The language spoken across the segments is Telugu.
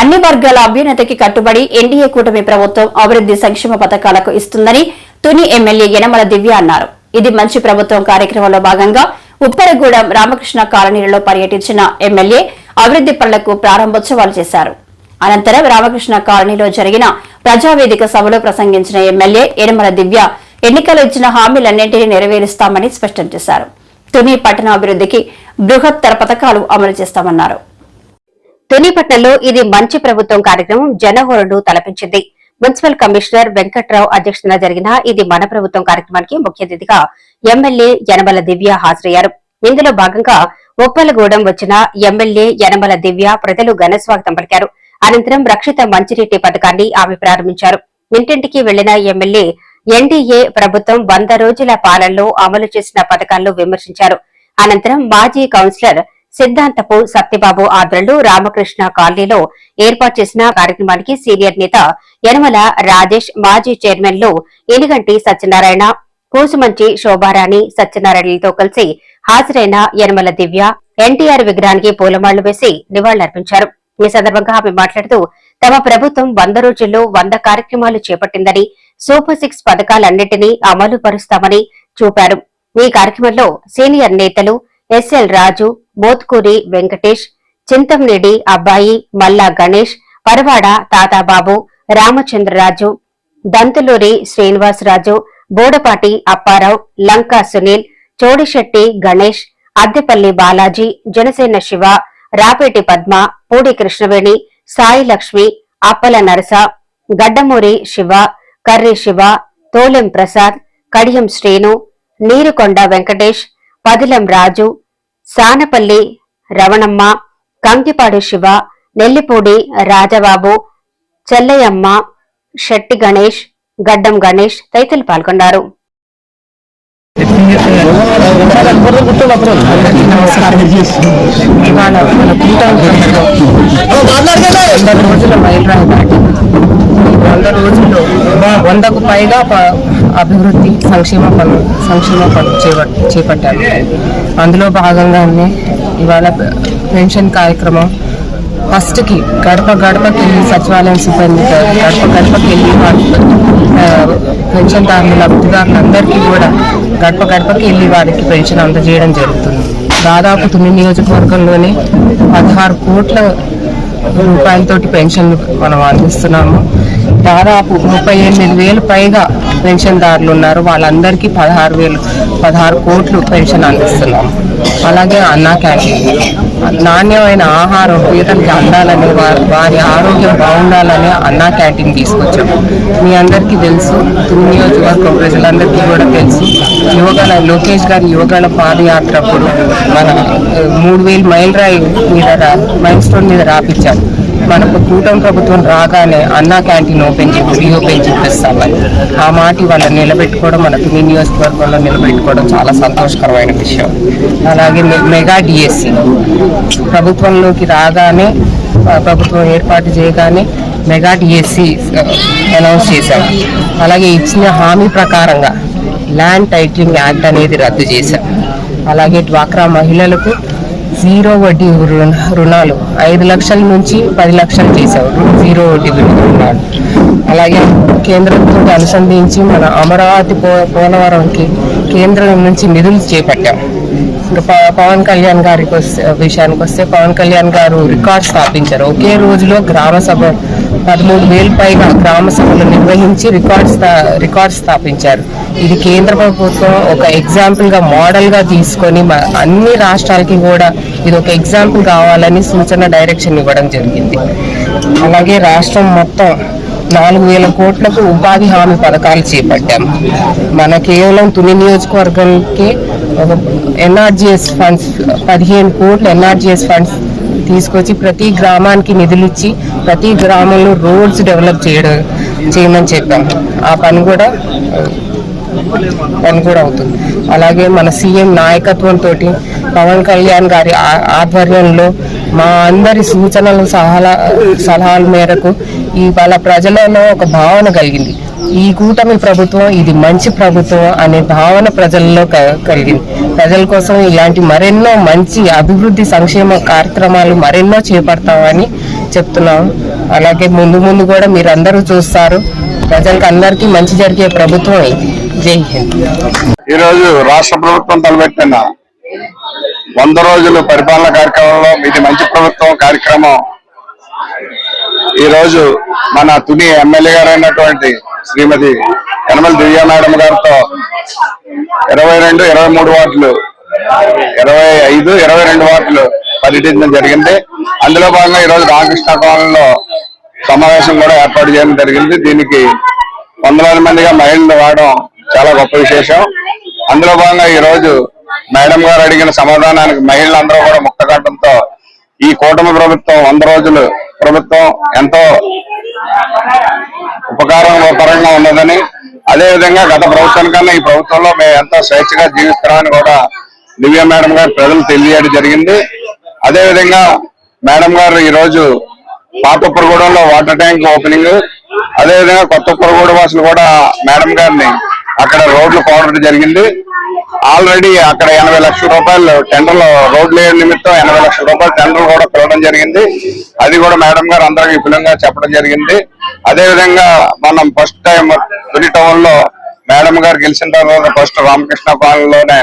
అన్ని వర్గాల అభ్యున్నతికి కట్టుబడి ఎన్డీఏ కూటమి ప్రభుత్వం అభివృద్ది సంక్షేమ పథకాలకు ఇస్తుందని తుని ఎమ్మెల్యే యనమల దివ్య అన్నారు. ఇది మంచి ప్రభుత్వం కార్యక్రమంలో భాగంగా ఉప్పరగూడెం రామకృష్ణ కాలనీలలో పర్యటించిన ఎమ్మెల్యే అభివృద్ది పనులకు ప్రారంభోత్సవాలు చేశారు. అనంతరం రామకృష్ణ కాలనీలో జరిగిన ప్రజావేదిక సభలో ప్రసంగించిన ఎమ్మెల్యే యనమల దివ్య ఎన్నికలు ఇచ్చిన హామీలన్నింటినీ నెరవేరుస్తామని స్పష్టం చేశారు. తుని పట్టణ అభివృద్దికి బృహత్తర పథకాలు అమలు చేస్తామన్నారు. తునిపట్నంలో ఇది మంచి ప్రభుత్వం కార్యక్రమం జనహోరుడు తలపించింది. మున్సిపల్ కమిషనర్ వెంకట్రావు అధ్యక్షతన జరిగిన ఇది మన ప్రభుత్వం కార్యక్రమానికి ముఖ్య అతిథిగా ఎమ్మెల్యే యనమల దివ్య హాజరయ్యారు. ఇందులో భాగంగా ఉప్పలగూడెం వచ్చిన ఎమ్మెల్యే యనమల దివ్య ప్రజలు ఘనస్వాగతం పలికారు. అనంతరం రక్షిత మంచినీటి పథకాన్ని ఆమె ప్రారంభించారు. ఇంటింటికి వెళ్ళిన ఎమ్మెల్యే ఎన్డీఏ ప్రభుత్వం వంద రోజుల పాలనలో అమలు చేసిన పథకాలను విమర్శించారు. అనంతరం మాజీ కౌన్సిలర్ సిద్ధాంతపు సత్యబాబు ఆధ్వర్యంలో రామకృష్ణ కాలనీలో ఏర్పాటు చేసిన కార్యక్రమానికి సీనియర్ నేత యనమల రాజేష్ మాజీ చైర్మన్లో ఎనిగంటి సత్యనారాయణ కూసుమంచి శోభారాణి సత్యనారాయణలతో కలిసి హాజరైన యనమల దివ్య ఎన్టీఆర్ విగ్రహానికి పూలమాళ్ళు వేసి నివాళులర్పించారు. ఈ సందర్భంగా ఆమె మాట్లాడుతూ తమ ప్రభుత్వం వంద రోజుల్లో వంద కార్యక్రమాలు చేపట్టిందని సూపర్ సిక్స్ పథకాలన్నింటినీ అమలు పరుస్తామని చూపారు. ఈ కార్యక్రమంలో సీనియర్ నేతలు ఎస్ఎల్ రాజు మోత్కూరి వెంకటేష్ చింతంరెడ్డి అబ్బాయి మల్లా గణేష్ పరవాడ తాతాబాబు రామచంద్రరాజు దంతులూరి శ్రీనివాసరాజు బోడపాటి అప్పారావు లంకా సునీల్ చోడిశెట్టి గణేష్ అద్దెపల్లి బాలాజీ జనసేన శివ రాపేటి పద్మ పూడి కృష్ణవేణి సాయి లక్ష్మి అప్పల నరస గడ్డమూరి శివ కర్రి శివ తోలెం ప్రసాద్ కడియం శ్రీను నీరుకొండ వెంకటేష్ పదిలం రాజు సానపల్లి రవణమ్మ కంకిపాడు శివ నెల్లిపూడి రాజబాబు చెల్లయ్యమ్మ శెట్టి గణేష్ గడ్డం గణేష్ తదితరులు పాల్గొన్నారు. ఇవాళ మన వంద రోజుల్లో వందకు పైగా అభివృద్ధి సంక్షేమ పనులు సంక్షేమ పనులు చేపట్టారు. అందులో భాగంగానే ఇవాళ పెన్షన్ కార్యక్రమం. ఫస్ట్కి గడప గడపకి వెళ్ళి సచివాలయం సిబ్బంది గడప గడపకి వెళ్ళి పెన్షన్ ఆ, పెన్షన్దారులు లబ్ధిదారులందరికీ కూడా గడప గడపకి వెళ్ళి వారికి పెన్షన్ అందజేయడం జరుగుతుంది. దాదాపు తొమ్మిది నియోజకవర్గంలోనే పదహారు కోట్ల రూపాయలతోటి పెన్షన్లు మనం అందిస్తున్నాము. దాదాపు ముప్పై ఎనిమిది వేలు పైగా పెన్షన్దారులు ఉన్నారు. వాళ్ళందరికీ పదహారు వేలు పదహారు కోట్లు పెన్షన్ అందిస్తున్నాం. అలాగే అన్నా క్యాంటీన్. నాణ్యమైన ఆహారం పేదలకి అందాలని వారి వారి ఆరోగ్యం బాగుండాలని అన్నా క్యాంటీన్ తీసుకొచ్చాం. మీ అందరికీ తెలుసు నియోజకవర్గం ప్రజలందరికీ కూడా తెలుసు యువగల లోకేష్ గారి యువగల పాదయాత్ర అప్పుడు మన మూడు వేలు మైల్ రాయి మీద రా మైల్ స్టోన్ మీద రాపించాం మనకు కూటమి ప్రభుత్వం రాగానే అన్నా క్యాంటీన్ ఓపెన్ చేసి రీఓపెన్ చేపిస్తామని. ఆ మాట ఇవాళ నిలబెట్టుకోవడం మన తుని నియోజకవర్గంలో నిలబెట్టుకోవడం చాలా సంతోషకరమైన విషయం. అలాగే మె- మెగా డిఎస్సి. ప్రభుత్వంలోకి రాగానే ప్రభుత్వం ఏర్పాటు చేయగానే మెగా డిఎస్సి అనౌన్స్ చేశాం. అలాగే ఇచ్చిన హామీ ప్రకారంగా ల్యాండ్ టైటిలింగ్ యాక్ట్ అనేది రద్దు చేశాం. అలాగే డ్వాక్రా మహిళలకు జీరో వడ్డీ రుణ రుణాలు ఐదు లక్షల నుంచి పది లక్షలు చేశారు జీరో వడ్డీ రుణాలు. అలాగే కేంద్రంతో అనుసంధించి మన అమరావతి పో పోలవరంకి కేంద్రం నుంచి నిధులు చేపట్టాం. ప- పవన్ కళ్యాణ్ గారికి వస్తే విషయానికి వస్తే పవన్ కళ్యాణ్ గారు రికార్డ్ స్థాపించారు. ఒకే రోజులో గ్రామ సభ పదమూడు వేలు పైగా గ్రామ సభలు నిర్వహించి రికార్డ్ రికార్డ్ స్థాపించారు. ఇది కేంద్ర ప్రభుత్వం ఒక ఎగ్జాంపుల్గా మోడల్గా తీసుకొని అన్ని రాష్ట్రాలకి కూడా ఇది ఒక ఎగ్జాంపుల్ కావాలని సూచన డైరెక్షన్ ఇవ్వడం జరిగింది. అలాగే రాష్ట్రం మొత్తం నాలుగు వేల కోట్లకు ఉపాధి హామీ పథకాలు చేపట్టాం. మన కేవలం తుని నియోజకవర్గానికి ఒక ఎన్ఆర్జిఎస్ ఫండ్స్ పదిహేను కోట్ల ఎన్ఆర్జిఎస్ ఫండ్స్ తీసుకొచ్చి ప్రతి గ్రామానికి నిధులు ఇచ్చి ప్రతి గ్రామంలో రోడ్స్ డెవలప్ చేయడం చేయమని చెప్పాం. ఆ పని కూడా పని కూడా అవుతుంది. అలాగే మన సీఎం నాయకత్వంతో పవన్ కళ్యాణ్ గారి ఆ- ఆధ్వర్యంలో మా అందరి సూచనలు సలహా సలహాల మేరకు ఇవాళ ప్రజలలో ఒక భావన కలిగింది. ఈ కూటమి ప్రభుత్వం ఇది మంచి ప్రభుత్వం అనే భావన ప్రజల్లో కలిగింది. ప్రజల కోసం ఇలాంటి మరెన్నో మంచి అభివృద్ధి సంక్షేమ కార్యక్రమాలు మరెన్నో చేపడతామని చెప్తున్నాం. అలాగే ముందు ముందు కూడా మీరు అందరూ చూస్తారు. ప్రజలకు అందరికీ మంచి జరిగే ప్రభుత్వం ఇది. జై హింద్. ఈరోజు రాష్ట్ర ప్రభుత్వం తలపెట్టిన వంద రోజుల పరిపాలన కార్యక్రమంలో ఇది మంచి ప్రభుత్వం కార్యక్రమం ఈ రోజు మన తుని ఎమ్మెల్యే గారు అయినటువంటి శ్రీమతి యనమల దివ్య మేడం గారితో ఇరవై రెండు ఇరవై మూడు వార్డులు ఇరవై ఐదు ఇరవై రెండు వార్డులు పర్యటించడం జరిగింది. అందులో భాగంగా ఈ రోజు రామకృష్ణ కాలనీలో సమావేశం కూడా ఏర్పాటు చేయడం జరిగింది. దీనికి వందలాది మందిగా మహిళలు రావడం చాలా గొప్ప విశేషం. అందులో భాగంగా ఈ రోజు మేడం గారు అడిగిన సమాధానానికి మహిళలందరూ కూడా ముక్తకట్టడంతో ఈ కూటమి ప్రభుత్వం వంద రోజులు ప్రభుత్వం ఎంతో ఉపకారం పరంగా ఉన్నదని అదే విధంగా గత ప్రభుత్వం కన్నా ఈ ప్రభుత్వంలో మేము ఎంతో స్వేచ్ఛగా జీవిస్తున్నామని కూడా దివ్య మేడం గారు ప్రజలు తెలియజేయడం జరిగింది. అదే విధంగా మేడం గారు ఈరోజు రోజు పాత వాటర్ ట్యాంక్ ఓపెనింగ్ అదే విధంగా కొత్త వాసులు కూడా మేడం గారిని అక్కడ రోడ్లు పోవడం జరిగింది. ఆల్రెడీ అక్కడ ఎనభై లక్షల రూపాయలు టెండర్లు రోడ్లు వేయడం నిమిత్తం ఎనభై లక్షల రూపాయలు టెండర్ కూడా పిలవడం జరిగింది. అది కూడా మేడం గారు అందరికి విపులంగా చెప్పడం జరిగింది. అదే విధంగా మనం ఫస్ట్ టైం తొలి టౌన్లో మేడం గారు గెలిచిన తర్వాత ఫస్ట్ రామకృష్ణ కాలనీలోనే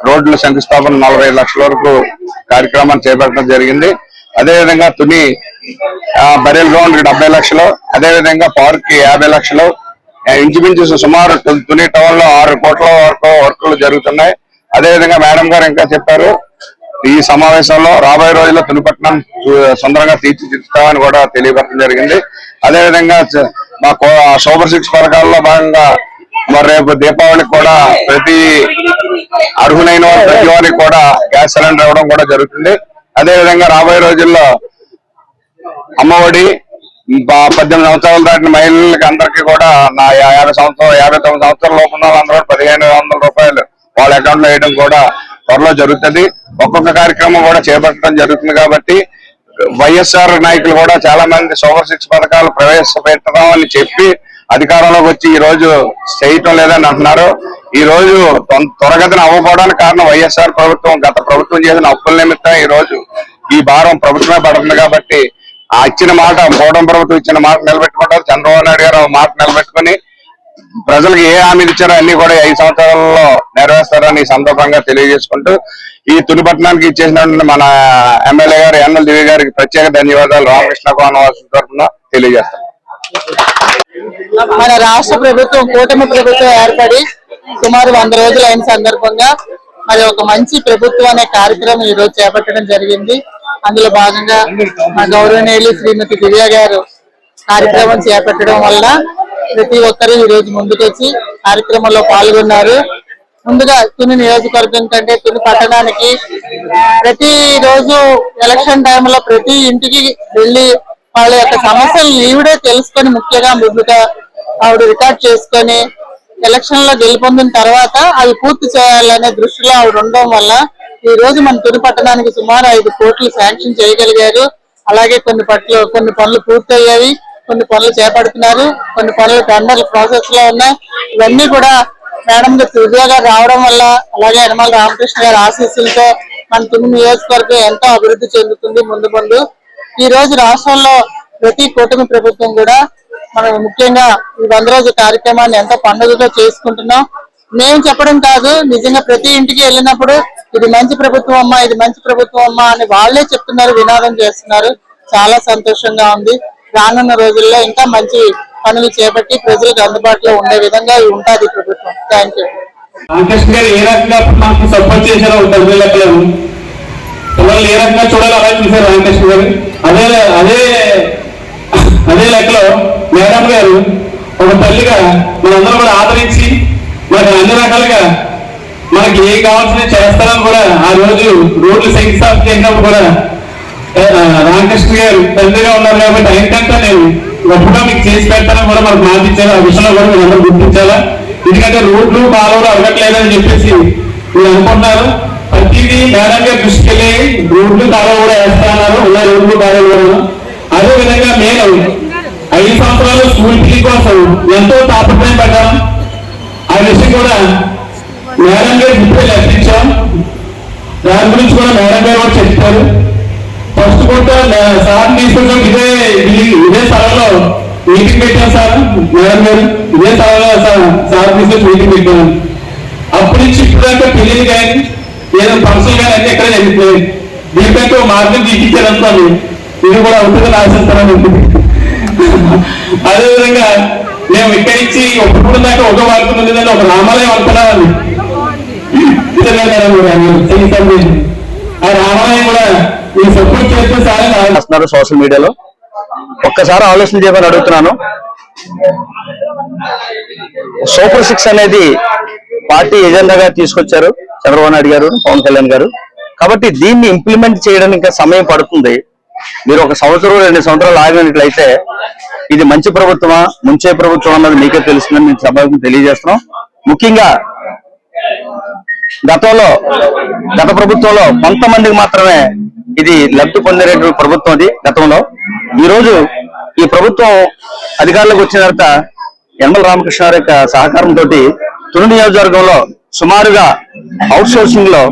రోడ్ల శంకుస్థాపన నలభై ఐదు లక్షల వరకు కార్యక్రమాన్ని చేపట్టడం జరిగింది. అదే విధంగా తుని బరేల్ గ్రౌండ్కి డెబ్బై లక్షలు అదే విధంగా పార్క్కి యాభై లక్షలు ఇంచుమించు సుమారు తొలి తుని టౌన్లో ఆరు కోట్ల వరకు వర్కులు జరుగుతున్నాయి. అదే విధంగా మేడం గారు ఇంకా చెప్పారు ఈ సమావేశంలో రాబోయే రోజుల్లో తునిపట్నం సుందరంగా తీర్చిదిద్దుతామని కూడా తెలియపరచడం జరిగింది. అదే విధంగా మా కో- సూపర్ సిక్స్ పథకాల్లో భాగంగా మరి రేపు దీపావళికి కూడా ప్రతి అర్హులైన ప్రతి వారికి కూడా గ్యాస్ సిలిండర్ ఇవ్వడం కూడా జరుగుతుంది. అదే విధంగా రాబోయే రోజుల్లో అమ్మఒడి పద్దెనిమిది సంవత్సరాలు దాటిన మహిళలకి అందరికీ కూడా నా యాభై సంవత్సరం యాభై తొమ్మిది సంవత్సరాల లోపు అందరూ పదిహేను వందల రూపాయలు వాళ్ళ అకౌంట్లో వేయడం కూడా త్వరలో జరుగుతుంది. ఒక్కొక్క కార్యక్రమం కూడా చేపట్టడం జరుగుతుంది కాబట్టి వైఎస్ఆర్ నాయకులు కూడా చాలా మంది సూపర్ సిక్స్ పథకాలు ప్రవేశపెడతామని చెప్పి అధికారంలోకి వచ్చి ఈ రోజు చేయటం లేదని అంటున్నారు. ఈ రోజు తొం- త్వరగతిన అవ్వకపోవడానికి కారణం వైఎస్ఆర్ ప్రభుత్వం. గత ప్రభుత్వం చేసిన అప్పుల నిమిత్తం ఈ రోజు ఈ భారం ప్రభుత్వమే పడుతుంది కాబట్టి ఆ ఇచ్చిన మాట కూటమి ప్రభుత్వం ఇచ్చిన మాట నిలబెట్టుకుంటారు. చంద్రబాబు నాయుడు గారు మాట నిలబెట్టుకుని ప్రజలకు ఏ హామీలు ఇచ్చారో అన్ని కూడా ఈ ఐదు సంవత్సరాలలో నెరవేరుస్తారని సందర్భంగా తెలియజేసుకుంటూ ఈ తులిపట్నానికి ఇచ్చేసినటువంటి మన ఎమ్మెల్యే గారు ఎన్ఎల్ దివి గారికి ప్రత్యేక ధన్యవాదాలు. రామకృష్ణ కోనవాసి తరఫున తెలియజేస్తాం. మన రాష్ట్ర ప్రభుత్వం కూటమి ప్రభుత్వం ఏర్పడి సుమారు వంద రోజులు అయిన సందర్భంగా మరి ఒక మంచి ప్రభుత్వం అనే కార్యక్రమం ఈ రోజు చేపట్టడం జరిగింది. అందులో భాగంగా మా గౌరవనీయులు శ్రీమతి దివ్య గారు కార్యక్రమం చేపట్టడం వల్ల ప్రతి ఒక్కరూ ఈ రోజు ముందుకొచ్చి కార్యక్రమంలో పాల్గొన్నారు. ముందుగా తుని నియోజకవర్గం కంటే తుని పట్టణానికి ప్రతి రోజు ఎలక్షన్ టైంలో ప్రతి ఇంటికి వెళ్ళి వాళ్ళ యొక్క సమస్యలు ఈవిడే తెలుసుకొని ముఖ్యంగా ముందుగా ఆవిడ రికార్డ్ చేసుకొని ఎలక్షన్లో గెలుపొందిన తర్వాత అవి పూర్తి చేయాలనే దృష్టిలో ఆవిడ ఉండడం వల్ల ఈ రోజు మన తుని పట్టణానికి సుమారు ఐదు కోట్లు శాంక్షన్ చేయగలిగారు. అలాగే కొన్ని పట్ల కొన్ని పనులు పూర్తయ్యాయి. కొన్ని పనులు చేపడుతున్నారు. కొన్ని పనులు టెండర్లు ప్రాసెస్లో ఉన్నాయి. ఇవన్నీ కూడా మేడం గారు గారు రావడం వల్ల అలాగే యనమల రామకృష్ణ గారి ఆశీస్సులతో మన తుని నియోజకవర్గం ఎంతో అభివృద్ధి చెందుతుంది ముందు ముందు. ఈ రోజు రాష్ట్రంలో ప్రతి కూటమి ప్రభుత్వం కూడా మనం ముఖ్యంగా ఈ వంద రోజు కార్యక్రమాన్ని ఎంతో పండుగగా చేసుకుంటున్నాం. మేము చెప్పడం కాదు నిజంగా ప్రతి ఇంటికి వెళ్ళినప్పుడు ఇది మంచి ప్రభుత్వం అమ్మా ఇది మంచి ప్రభుత్వం అమ్మా అని వాళ్ళే చెప్తున్నారు వినాదం చేస్తున్నారు. చాలా సంతోషంగా ఉంది. రానున్న రోజుల్లో ఇంకా మంచి పనులు చేపట్టి ప్రజలకు అందుబాటులో ఉండే విధంగా ఉంటుంది ప్రభుత్వం. థ్యాంక్ యూ రామకృష్ణ గారు ఏ రకంగా మాకు సపోర్ట్ చేశారో ఒక లెక్కలు పిల్లలు ఏ రకంగా చూడాలో అలా చూశారు రామకృష్ణ గారు. అదే అదే అదే లెక్కలో మేడం గారు ఒక తల్లిగా మనందరం కూడా ఆదరించి మరి అన్ని రకాలుగా మనకి ఏం కావాల్సిన చేస్తారని కూడా ఆ రోజు రోడ్లు శంకుస్థాపన చేసినప్పుడు కూడా రామకృష్ణ గారు తండ్రిగా ఉన్నారు కాబట్టి ఆయనకంటే నేను గొప్పగా మీకు చేసి పెడతానని కూడా మనకు మాట ఆ విషయంలో కూడా మీరు అందరూ గుర్తించాలా? ఎందుకంటే రోడ్లు కాలువలు అడగట్లేదని చెప్పేసి మీరు అనుకుంటున్నారు. ప్రతిదీ మేడం గారు దృష్టికెళ్ళి రోడ్లు కాలువ కూడా వేస్తున్నారు ఉన్న రోడ్లు కాలువలు కూడా. అదే విధంగా నేను ఐదు సంవత్సరాలు స్కూల్ ఫీ కోసం ఎంతో తాపత్రయం పడ్డాను ఆ విషయం కూడా మేడం గారి ఇప్పుడు లెక్కించాం దాని గురించి కూడా మేడం గారు కూడా చెప్తారు ఫస్ట్ కూడా సార్ తీసుకుంటాం ఇదే ఇదే స్థలంలో మీటింగ్ పెట్టాం సార్ మేడం గారు. ఇదే స్థలంలో సార్ సార్ తీసుకొచ్చి మీటింగ్ పెట్టాం అప్పటి నుంచి ఇప్పుడంటే పెళ్ళి కానీ ఏదో ఫంక్షన్ కానీ అన్ని ఎక్కడ జరుగుతుంది దీనికంటే ఒక మార్గం తీసిచ్చారు ఇది కూడా అవుతుందని ఆశిస్తానని అదేవిధంగా మేము ఇక్కడి నుంచి ఒప్పుడు దాకా ఒక మార్గం ఉండేదని ఒక రామాలయం అనుకున్నామండి ఆ రామాలయం కూడా ఈ సపోర్ట్ చేస్తే సార్ సోషల్ మీడియాలో. ఒక్కసారి ఆలోచన చేయమని అడుగుతున్నాను. సూపర్ సిక్స్ అనేది పార్టీ ఎజెండాగా తీసుకొచ్చారు చంద్రబాబు నాయుడు గారు పవన్ కళ్యాణ్ గారు. కాబట్టి దీన్ని ఇంప్లిమెంట్ చేయడానికి ఇంకా సమయం పడుతుంది. మీరు ఒక సంవత్సరం రెండు సంవత్సరాలు ఆగినట్లయితే ఇది మంచి ప్రభుత్వమా? ముంచే ప్రభుత్వం అన్నది మీకే తెలుస్తుందని మేము సభకు తెలియజేస్తున్నాం. ముఖ్యంగా గతంలో గత ప్రభుత్వంలో కొంతమందికి మాత్రమే ఇది లబ్ధి పొందేటువంటి ప్రభుత్వం అది గతంలో. ఈ రోజు ఈ ప్రభుత్వం అధికారంలోకి వచ్చిన తర్వాత యనమల రామకృష్ణ గారి యొక్క సహకారంతో తుని నియోజకవర్గంలో సుమారుగా అవుట్ సోర్సింగ్లో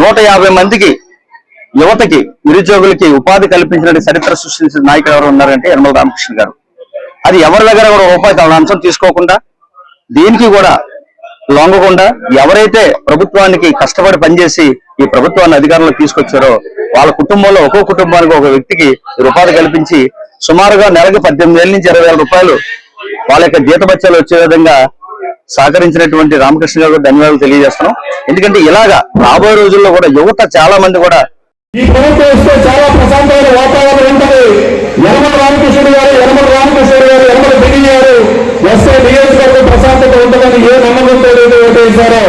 నూట యాభై మందికి యువతకి నిరుద్యోగులకి ఉపాధి కల్పించిన చరిత్ర సృష్టించిన నాయకుడు ఎవరు ఉన్నారంటే యనమల రామకృష్ణ గారు. అది ఎవరి దగ్గర కూడా రూపాయి తన అంశం తీసుకోకుండా దీనికి కూడా లొంగకుండా ఎవరైతే ప్రభుత్వానికి కష్టపడి పనిచేసి ఈ ప్రభుత్వాన్ని అధికారంలో తీసుకొచ్చారో వాళ్ళ కుటుంబంలో ఒక్కో కుటుంబానికి ఒక వ్యక్తికి ఉపాధి కల్పించి సుమారుగా నెలకు పద్దెనిమిది వేల నుంచి ఇరవై వేల రూపాయలు వాళ్ళ యొక్క జీతభత్యాలు వచ్చే విధంగా సహకరించినటువంటి రామకృష్ణ గారు ధన్యవాదాలు తెలియజేస్తున్నాం. ఎందుకంటే ఇలాగా రాబోయే రోజుల్లో కూడా యువత చాలా మంది కూడా ఈ ప్రభుత్వం వస్తే చాలా ప్రశాంతమైన వాతావరణం ఉంటుంది. యనమల రామకృష్ణుడు గారు యనమల రామకృష్ణుడు గారు యనమల బిడి గారు వస్తే నియోజకవర్గం ప్రశాంతత ఉంటుందని ఏ నమ్మకంతో అయితే ఓటేశారో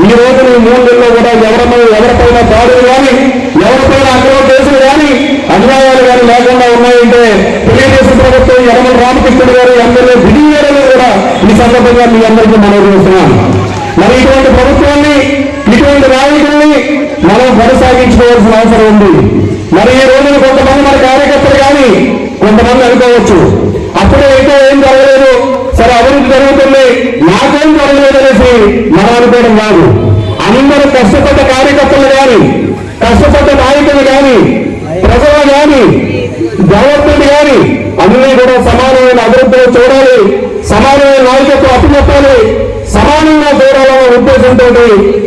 ఈ రోజు ఈ మూడు నెలల్లో కూడా ఎవరన్నా ఎవరిపైన దాడులు కానీ ఎవరిపైన అక్రమ కేసులు కానీ అన్యాయాలు కానీ లేకుండా ఉన్నాయంటే తెలుగుదేశం ప్రభుత్వం యనమల రామకృష్ణుడు గారు ఎమ్మెల్యే బిడి గారు కూడా ఈ సందర్భంగా మీ అందరికీ మనవి మరి ఇటువంటి ప్రభుత్వాన్ని ఇటువంటి నాయకుల్ని మనం భరోసా కొనసాగించుకోవాల్సిన అవసరం ఉంది. మరి ఈ రోజున కొంతమంది మన కార్యకర్తలు కానీ కొంతమంది అనుకోవచ్చు. అప్పుడే అయితే ఏం జరగలేదు. సరే అభివృద్ధి జరుగుతుంది. నాకేం జరగలేదు అనేసి మనం అనుకోవడం కాదు. అందరూ కష్టపడ్డ కార్యకర్తలు కానీ కష్టపడ్డ నాయకులు కానీ ప్రజలు కానీ గవర్నమెంట్ కానీ అన్ని కూడా సమానమైన అభివృద్ధిలో చూడాలి. సమానమైన నాయకత్వం అప్పచెప్పాలి. సమానంగా చూడాలనే ఉద్దేశంతో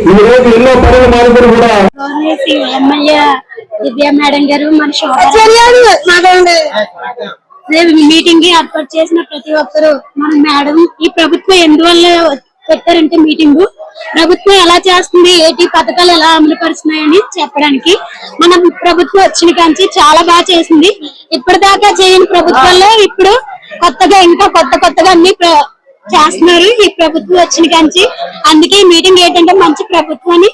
ఈ రోజు ఎన్నో పనులు మార్పులు కూడా దివ్య మేడం గారు మన మీటింగ్కి ఏర్పాటు చేసిన ప్రతి ఒక్కరు మన మేడం ఈ ప్రభుత్వం ఎందువల్ల పెట్టారంటే మీటింగ్? ప్రభుత్వం ఎలా చేస్తుంది? ఏటి? పథకాలు ఎలా అమలు పరుస్తున్నాయని చెప్పడానికి. మన ప్రభుత్వం వచ్చిన కాంచి చాలా బాగా చేసింది. ఇప్పటిదాకా చేయని ప్రభుత్వాల్లో ఇప్పుడు కొత్తగా ఇంకా కొత్త కొత్తగా అన్ని చేస్తున్నారు. ఈ ప్రభుత్వం వచ్చిన కాంచి. అందుకే మీటింగ్ ఏంటంటే మంచి ప్రభుత్వం అని